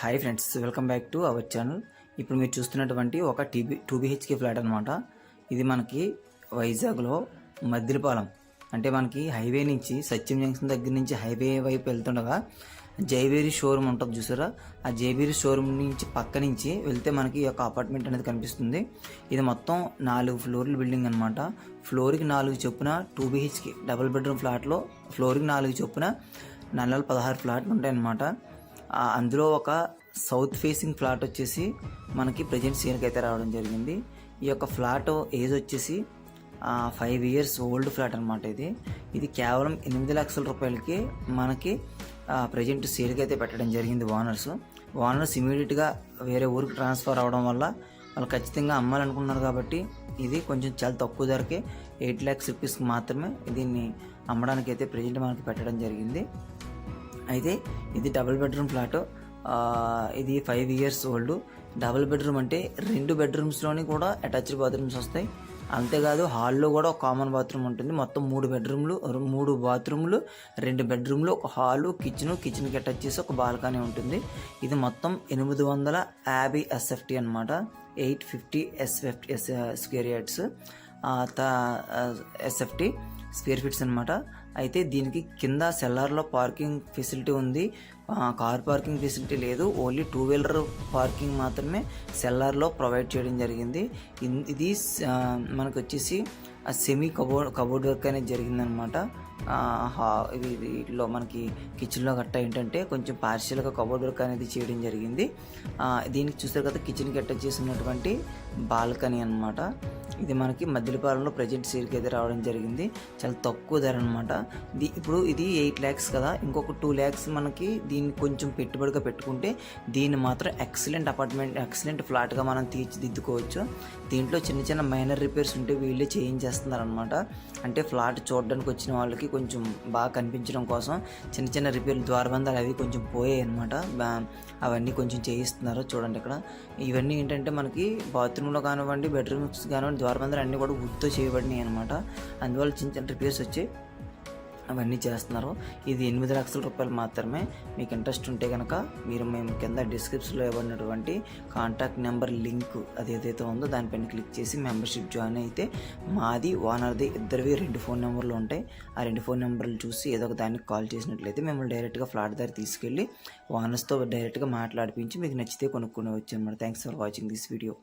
Hi friends welcome back to our channel. ఇప్పుడు మీరు చూస్తున్నటువంటి ఒక టీబీ టూ బీహెచ్కే ఫ్లాట్ అనమాట ఇది మనకి వైజాగ్లో మద్దిలపాలెం. అంటే మనకి హైవే నుంచి సత్యం జంక్షన్ దగ్గర నుంచి హైవే వైపు వెళ్తుండగా జైబేరి షోరూమ్ ఉంటుంది చూసారా? ఆ జైబేరి షోరూమ్ నుంచి పక్క నుంచి వెళ్తే మనకి ఈ యొక్క అపార్ట్మెంట్ అనేది కనిపిస్తుంది. ఇది మొత్తం నాలుగు ఫ్లోర్ల బిల్డింగ్ అనమాట ఫ్లోర్కి నాలుగు చొప్పున టూ బీహెచ్కే డబుల్ బెడ్రూమ్ ఫ్లాట్లో ఫ్లోర్కి నాలుగు చొప్పున నల్లలు పదహారు ఫ్లాట్లు ఉంటాయన్నమాట. అందులో ఒక సౌత్ ఫేసింగ్ ఫ్లాట్ వచ్చేసి మనకి ప్రజెంట్ సీన్కి అయితే రావడం జరిగింది. ఈ యొక్క ఫ్లాట్ ఏజ్ వచ్చేసి ఫైవ్ ఇయర్స్ ఓల్డ్ ఫ్లాట్ అనమాట ఇది. ఇది కేవలం ఎనిమిది లక్షల రూపాయలకి మనకి ప్రజెంట్ సేల్కి అయితే పెట్టడం జరిగింది ఓనర్స్ ఓనర్స్ ఇమీడియట్గా వేరే ఊరికి ట్రాన్స్ఫర్ అవడం వల్ల వాళ్ళు ఖచ్చితంగా అమ్మాలనుకున్నారు కాబట్టి ఇది కొంచెం చాలా తక్కువ ధరకే ఎయిట్ ల్యాక్స్ రూపీస్కి మాత్రమే దీన్ని అమ్మడానికి అయితే ప్రజెంట్ మనకి పెట్టడం జరిగింది. అయితే ఇది డబుల్ బెడ్రూమ్ ఫ్లాట్. ఇది five years old. Double bedroom అంటే రెండు బెడ్రూమ్స్లోని కూడా అటాచ్డ్ బాత్రూమ్స్ వస్తాయి. అంతేకాదు హాల్లో కూడా ఒక కామన్ బాత్రూమ్ ఉంటుంది. మొత్తం మూడు బెడ్రూమ్లు మూడు బాత్రూమ్లు రెండు బెడ్రూమ్లు ఒక హాలు కిచెన్ కిచెన్కి అటాచ్ చేసి ఒక బాల్కనీ ఉంటుంది. ఇది మొత్తం ఎనిమిది వందల యాభై ఎస్ఎఫ్టీ అనమాట eight fifty SFT S square yards. SFT square feets అనమాట అయితే దీనికి కింద సెల్లార్లో పార్కింగ్ ఫెసిలిటీ ఉంది. కార్ పార్కింగ్ ఫెసిలిటీ లేదు. ఓన్లీ టూ వీలర్ పార్కింగ్ మాత్రమే సెల్లార్లో ప్రొవైడ్ చేయడం జరిగింది. ఇన్- ఇది మనకు వచ్చేసి సెమీ కబోర్డ్ కబోర్డ్ వర్క్ అనేది జరిగిందనమాట. వీటిలో మనకి కిచెన్లో గట్ట ఏంటంటే కొంచెం పార్షియల్గా కబోర్డ్ వర్క్ అనేది చేయడం జరిగింది. దీనికి చూసారు కదా కిచెన్కి అటాచ్ చేసినటువంటి బాల్కనీ అనమాట. ఇది మనకి మద్దిలపాలెంలో ప్రజెంట్ సేల్కి అయితే రావడం జరిగింది. చాలా తక్కువ ధర అనమాట. ఇప్పుడు ఇది ఎయిట్ ల్యాక్స్ కదా ఇంకొక టూ ల్యాక్స్ మనకి దీన్ని కొంచెం పెట్టుబడిగా పెట్టుకుంటే దీన్ని మాత్రం ఎక్సలెంట్ అపార్ట్మెంట్ ఎక్సలెంట్ ఫ్లాట్గా మనం తీర్చిదిద్దుకోవచ్చు. దీంట్లో చిన్న చిన్న మైనర్ రిపేర్స్ ఉంటే వీళ్ళే చేయించేస్తున్నారు అనమాట అంటే ఫ్లాట్ చూడడానికి వచ్చిన వాళ్ళకి కొంచెం బాగా కనిపించడం కోసం చిన్న చిన్న రిపేర్లు ద్వారబంధాలు అవి కొంచెం పోయాయి అనమాట అవన్నీ కొంచెం చేయిస్తున్నారు చూడండి ఇక్కడ. ఇవన్నీ ఏంటంటే మనకి బాత్రూంలో కానివ్వండి బెడ్రూమ్స్ కానివ్వండి ద్వారబంధాలు అన్నీ కూడా వుడ్తో చేయబడినాయి అనమాట అందువల్ల చిన్న చిన్న రిపేర్స్ వచ్చి అవన్నీ చేస్తున్నారు. ఇది ఎనిమిది లక్షల రూపాయలు మాత్రమే. మీకు ఇంట్రెస్ట్ ఉంటే కనుక మీరు మేము కింద డిస్క్రిప్షన్లో ఇవ్వనటువంటి కాంటాక్ట్ నెంబర్ లింక్ అది ఏదైతే ఉందో దానిపైన క్లిక్ చేసి మెంబర్షిప్ జాయిన్ అయితే మాది ఓనర్ది ఇద్దరివి రెండు ఫోన్ నెంబర్లు ఉంటాయి. ఆ రెండు ఫోన్ నెంబర్లు చూసి ఏదో ఒక దానికి కాల్ చేసినట్లయితే మిమ్మల్ని డైరెక్ట్గా ఫ్లాట్ దగ్గర తీసుకెళ్ళి ఓనర్స్తో డైరెక్ట్గా మాట్లాడిపించి మీకు నచ్చితే కొనుక్కునే వచ్చాను అనమాట thanks for watching this video